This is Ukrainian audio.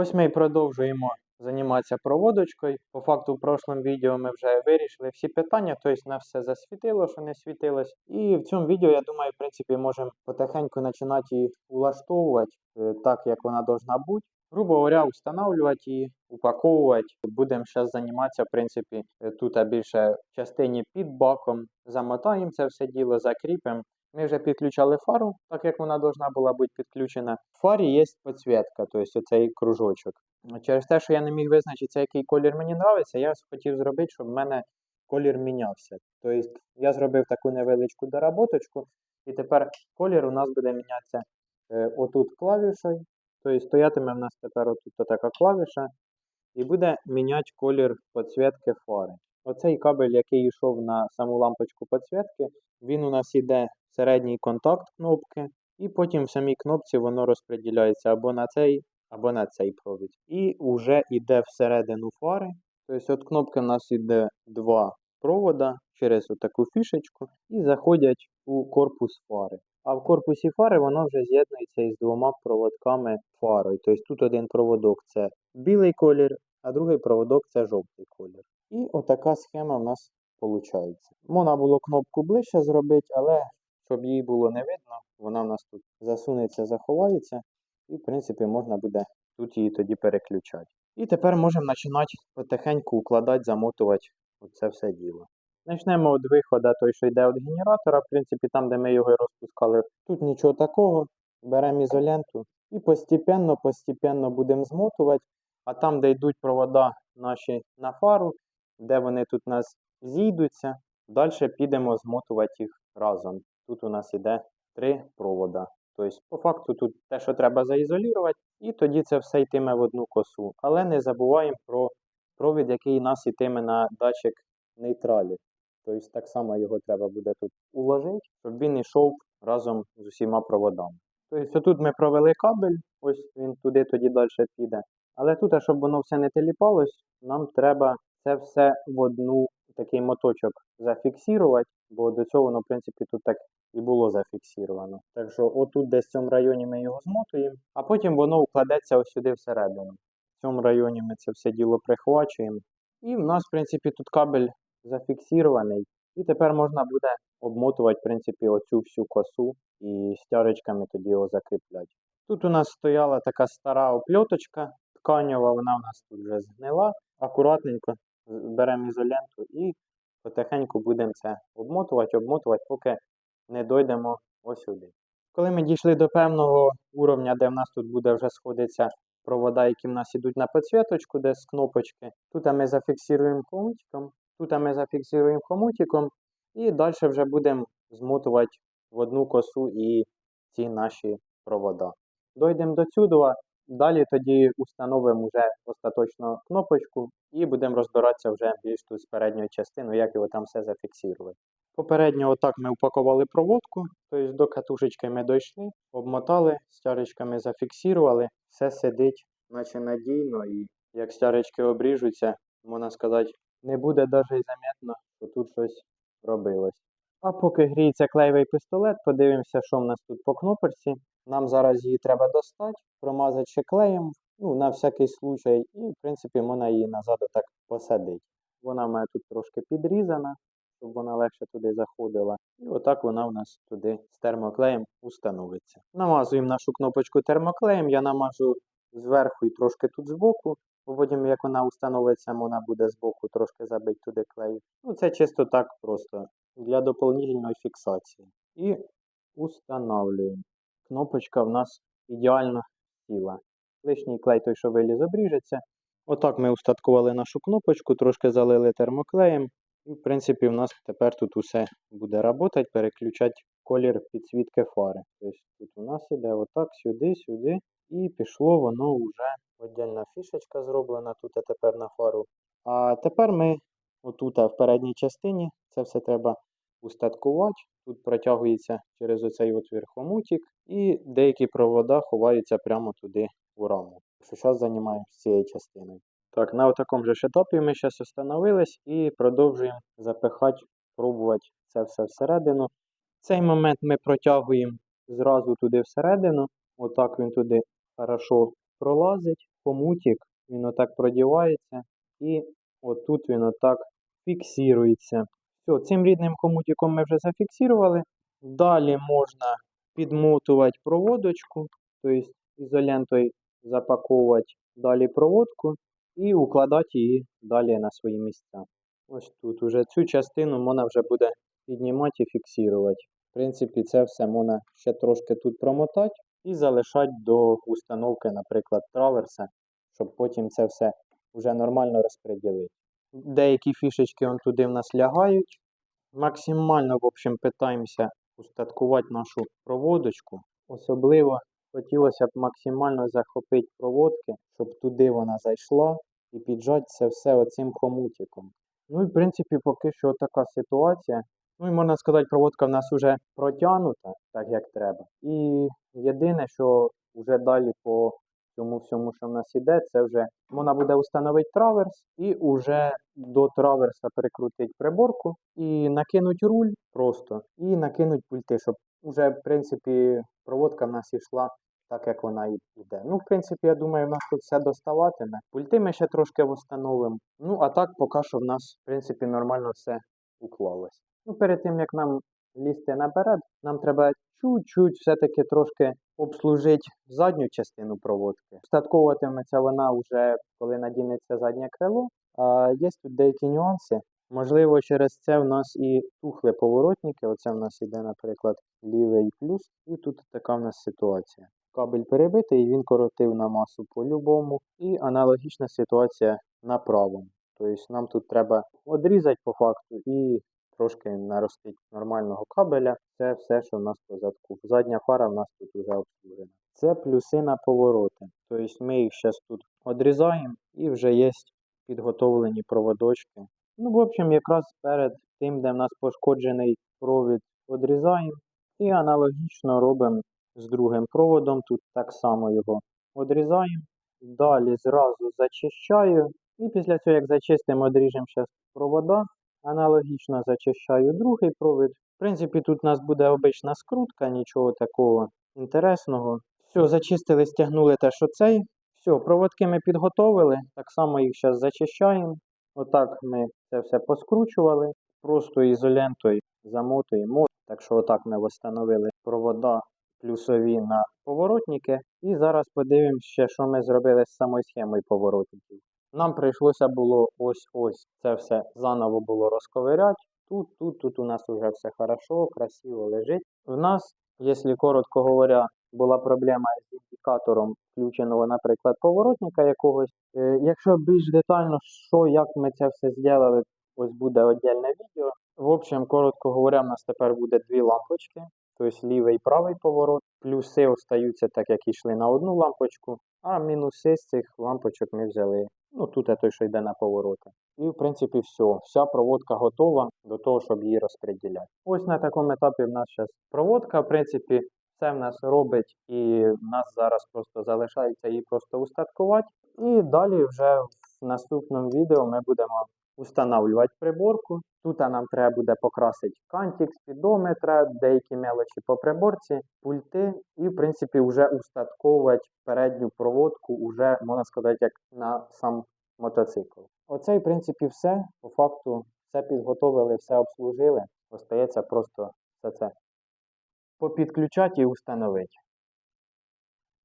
Ось ми і продовжуємо займатися проводочкою. По факту, в прошлому відео ми вже вирішили всі питання, тобто на все засвітило, що не світилось. І в цьому відео, я думаю, в принципі, можемо потихеньку починати її улаштовувати е, так, як вона должна бути. Грубо говоря, встановлювати її, упаковувати. Будемо зараз займатися, в принципі, е, тут більше частині під баком. Замотаємо це все діло, закріпимо. Ми вже підключали фару, так як вона должна була бути підключена. В фарі є підсвітка, тобто цей кружочок. Через те, що я не міг визначитися, який колір мені подобається, я хотів зробити, щоб в мене колір мінявся. Тобто я зробив таку невеличку доработочку, і тепер колір у нас буде мінятися е, отут клавішою. Тобто стоятиме в нас тепер отут така клавіша, і буде міняти колір підсвітки фари. Оцей кабель, який йшов на саму лампочку підсвітки, він у нас іде в середній контакт кнопки, і потім в самій кнопці воно розподіляється або на цей, або на цей провід. І вже йде всередину фари. Тобто від кнопки у нас йде два провода через таку фішечку і заходять у корпус фари. А в корпусі фари воно вже з'єднується із двома проводками фарою. Тобто тут один проводок це білий колір, а другий проводок це жовтий колір. І отака схема в нас виходить. Можна було кнопку ближче зробити, але щоб її було не видно, вона в нас тут засунеться, заховається, і в принципі можна буде тут її тоді переключати. І тепер можемо починати потихеньку укладати, замотувати оце все діло. Почнемо від виходу, той, що йде від генератора, в принципі, там, де ми його розпускали. Тут нічого такого. Беремо ізоленту і постепенно, постепенно будемо змотувати. А там, де йдуть провода наші на фару, де вони тут у нас зійдуться, далі підемо змотувати їх разом. Тут у нас іде три провода. Тобто, по факту, тут те, що треба заізолювати, і тоді це все йтиме в одну косу. Але не забуваємо про провід, який нас йтиме на датчик нейтралі. Тобто так само його треба буде тут уложити, щоб він йшов разом з усіма проводами. Тобто тут ми провели кабель, ось він туди тоді далі піде. Але тут, щоб воно все не теліпалось, нам треба це все в одну такий моточок зафіксувати, бо до цього воно, в принципі, тут так і було зафіксировано. Так що отут десь в цьому районі ми його змотуємо, а потім воно укладеться ось сюди всередину. В цьому районі ми це все діло прихвачуємо. І в нас, в принципі, тут кабель зафіксований. І тепер можна буде обмотувати, в принципі, оцю всю косу і стярочками тоді його закріпляти. Тут у нас стояла така стара опльоточка тканева, вона у нас тут вже згнила. Акуратненько беремо ізоленту і потихеньку будемо це обмотувати, обмотувати, поки не дійдемо ось сюди. Коли ми дійшли до певного уровня, де в нас тут буде вже сходитися провода, які в нас ідуть на підсвіточку, де з кнопочки, тут ми зафіксуємо хомутиком, тут ми зафіксуємо хомутиком і далі вже будемо змотувати в одну косу і ці наші провода. Дойдемо до цюдова, далі тоді установимо вже остаточно кнопочку і будемо розбиратися вже більш тут з передньою частиною, як його там все зафіксувати. Попередньо отак ми упакували проводку, тобто до катушечки ми дійшли, обмотали, стярочками зафіксували, все сидить, наче надійно, і як стярочки обріжуться, можна сказати, не буде навіть замітно, що тут щось робилось. А поки гріється клеєвий пістолет, подивимося, що в нас тут по кнопочці. Нам зараз її треба достати, промазати ще клеєм, ну, на всякий случай, і, в принципі, можна її назад так посадити. Вона в мене тут трошки підрізана, щоб вона легше туди заходила. І отак вона у нас туди з термоклеєм установиться. Намазуємо нашу кнопочку термоклеєм, я намажу зверху і трошки тут збоку, бо потім, як вона установиться, вона буде збоку трошки забити туди клею. Ну, це чисто так просто для доповнительної фіксації. І устанавлюємо. Кнопочка в нас ідеально сіла. Лишній клей той, що виліз, обріжеться. Отак ми устаткували нашу кнопочку, трошки залили термоклеєм. І, в принципі, в нас тепер тут усе буде працювати, переключати колір підсвітки фари. Тобто тут у нас іде отак, сюди, сюди. І пішло воно вже віддільна фішечка зроблена тут а тепер на фару. А тепер ми отут в передній частині це все треба устаткувати. Тут протягується через оцей отвір хомутик, і деякі провода ховаються прямо туди у раму. Що зараз займаємося цією частиною. Так, на такому же етапі ми зараз встановились і продовжуємо запихати, пробувати це все всередину. В цей момент ми протягуємо зразу туди всередину. Отак він туди хорошо пролазить, хомутик, він отак продівається, і отут він отак фіксується. Все, цим рідним хомутиком ми вже зафіксували. Далі можна підмотувати проводочку, тобто ізолентою запаковувати далі проводку і укладати її далі на свої місця. Ось тут уже цю частину можна вже буде піднімати і фіксувати. В принципі, це все можна ще трошки тут промотати і залишати до установки, наприклад, траверса, щоб потім це все вже нормально розподілити. Деякі фішечки он туди в нас лягають. Максимально, в общем, питаємося устаткувати нашу проводочку. Особливо хотілося б максимально захопити проводки, щоб туди вона зайшла і піджати це все оцим хомутиком. Ну і в принципі поки що така ситуація. Ну і можна сказати, проводка в нас вже протягнута, так як треба. І єдине, що вже далі по цьому всьому, що в нас іде, це вже можна буде встановити траверс і вже до траверса прикрутити приборку і накинуть руль просто, і накинуть пульти, щоб вже, в принципі, проводка в нас йшла так, як вона і йде. Ну, в принципі, я думаю, в нас тут все доставатиме. Пульти ми ще трошки встановимо. Ну, а так, поки що в нас, в принципі, нормально все уклалось. Ну, перед тим, як нам лізти наперед, нам треба чуть-чуть все-таки трошки обслужити задню частину проводки. Встатковуватиметься вона вже, коли надінеться заднє крило. А є тут деякі нюанси. Можливо, через це в нас і тухли поворотники. Оце в нас іде, наприклад, лівий плюс, і тут така в нас ситуація. Кабель перебитий, він коротив на масу по-любому. І аналогічна ситуація на правому. Тобто нам тут треба одрізати по факту і трошки наростити нормального кабеля. Це все, що в нас по задку. Задня фара в нас тут вже обслужена. Це плюси на повороти. Тобто ми їх зараз тут одрізаємо і вже є підготовлені проводочки. Ну, в общем, якраз перед тим, де в нас пошкоджений провід, одрізаємо і аналогічно робимо з другим проводом. Тут так само його одрізаємо. Далі зразу зачищаю. І після цього, як зачистимо, одріжемо зараз провода. Аналогічно зачищаю другий провід. В принципі, тут у нас буде обична скрутка, нічого такого інтересного. Все, зачистили, стягнули те, що цей. Все, проводки ми підготовили. Так само їх зараз зачищаємо. Отак ми це все поскручували. Просто ізолентою замотуємо. Так що отак ми встановили провода плюсові на поворотники. І зараз подивимося що ми зробили з самою схемою поворотників. Нам прийшлося було ось-ось це все заново було розковиряти. Тут, тут, тут у нас вже все хорошо, красиво лежить. В нас, якщо коротко говоря, була проблема з індикатором включеного, наприклад, поворотника якогось. Е, Якщо більш детально, що як ми це все зробили, ось буде віддільне відео. В общем, коротко говоря, у нас тепер буде дві лампочки, тобто лівий і правий поворот. Плюси остаються так, як йшли на одну лампочку, а мінуси з цих лампочок ми взяли. Ну, тут той, що йде на повороти. І, в принципі, все. Вся проводка готова до того, щоб її розподіляти. Ось на такому етапі в нас зараз проводка. В принципі, все в нас робить, і в нас зараз просто залишається її просто устаткувати. І далі вже в наступному відео ми будемо устанавливати приборку. Тут нам треба буде покрасити кантик, спідометра, деякі мелочі по приборці, пульти і, в принципі, вже устатковувати передню проводку, уже, можна сказати, як на сам мотоцикл. Оце, в принципі, все. По факту все підготовили, все обслужили. Остається просто все це попідключати і установити.